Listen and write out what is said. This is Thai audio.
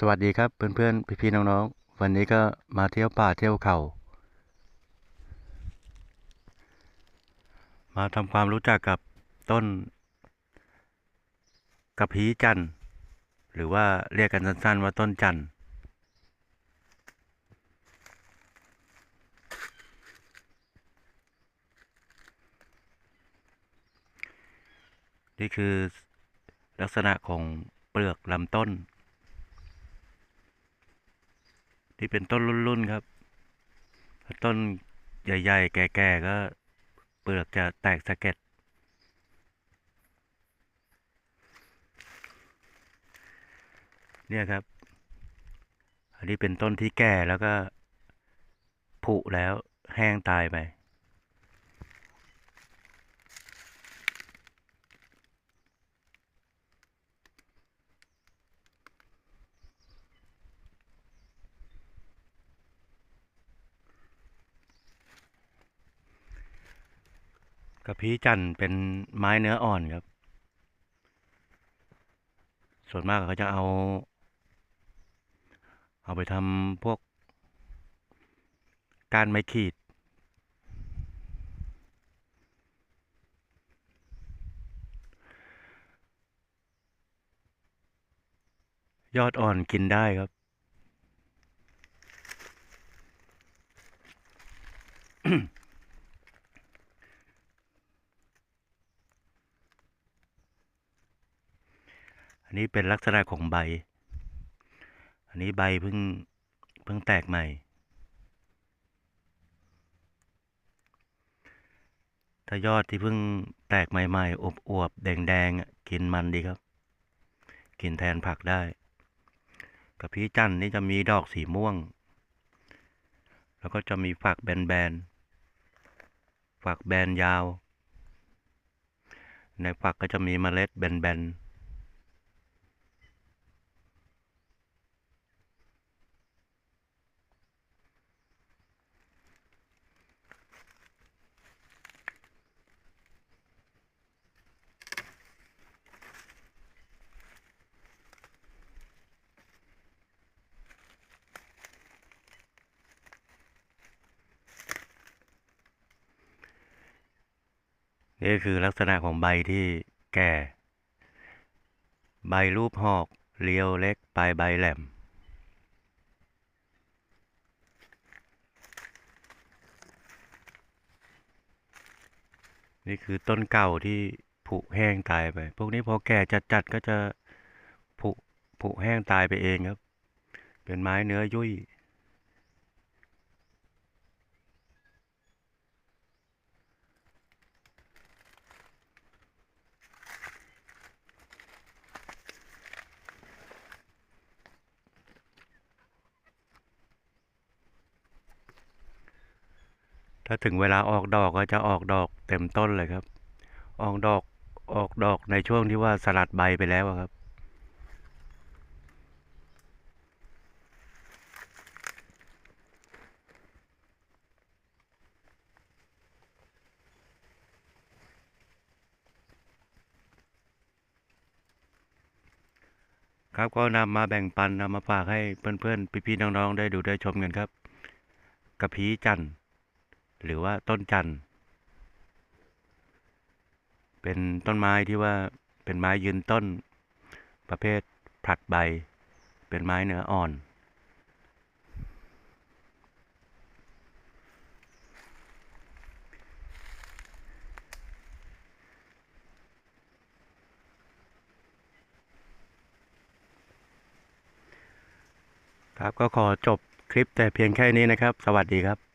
สวัสดีครับเพื่อนๆพี่ๆน้องๆ วันนี้ก็มาเที่ยวป่าเที่ยวเขา มาทำความรู้จักกับต้นกระพี้จันทร์หรือว่าเรียกกันสั้นๆว่าต้นจันทร์นี่คือลักษณะของเปลือกลำต้น ที่เป็นต้นรุ่นๆครับ ต้นใหญ่ๆ แก่ๆ ก็เปลือกจะแตกสะเก็ดเนี่ยครับ อันนี้เป็นต้นที่แก่แล้วก็ผุแล้วแห้งตายไป กระพี้จันเป็นไม้เนื้ออ่อนครับ ส่วนมากเขาจะเอา เอาไปทำพวก กานไม้ขีด ยอดอ่อนกินได้ครับ นนี้เป็นลักษณะของใบ อันนี้ใบเพิ่งเพิ่งแตกใหม่ ถ้ายอดที่เพิ่งแตกใหม่ ๆ อวบๆ แดงๆ กินมันดีครับ กินแทนผักได้กระพี้จันทร์นี่จะมีดอกสีม่วง แล้วก็จะมีฝักแบนๆ ฝักแบนยาว ในฝักก็จะมีเมล็ดแบนๆ นี่คือลักษณะของใบที่แก่ ใบรูปหอกเรียวเล็กปลายใบแหลม นี่คือต้นเก่าที่ผุแห้งตายไป พวกนี้พอแก่จัดๆก็จะผุผุแห้งตายไปเองครับ เป็นไม้เนื้อยุ่ย ถ้าถึงเวลาออกดอกก็จะออกดอกเต็มต้นเลยครับ ออกดอกออกดอกในช่วงที่ว่าสลัดใบไปแล้วครับ ครับก็นำมาแบ่งปันนำมาฝากให้เพื่อนๆ พี่ๆน้องๆ ได้ดูได้ชมกันครับกระพี้จันทร์ หรือว่าต้นจันทร์เป็นต้นไม้ที่ว่าเป็นไม้ยืนต้น ประเภทผลัดใบ เป็นไม้เนื้ออ่อน ครับก็ขอจบคลิปแต่เพียงแค่นี้นะครับ สวัสดีครับ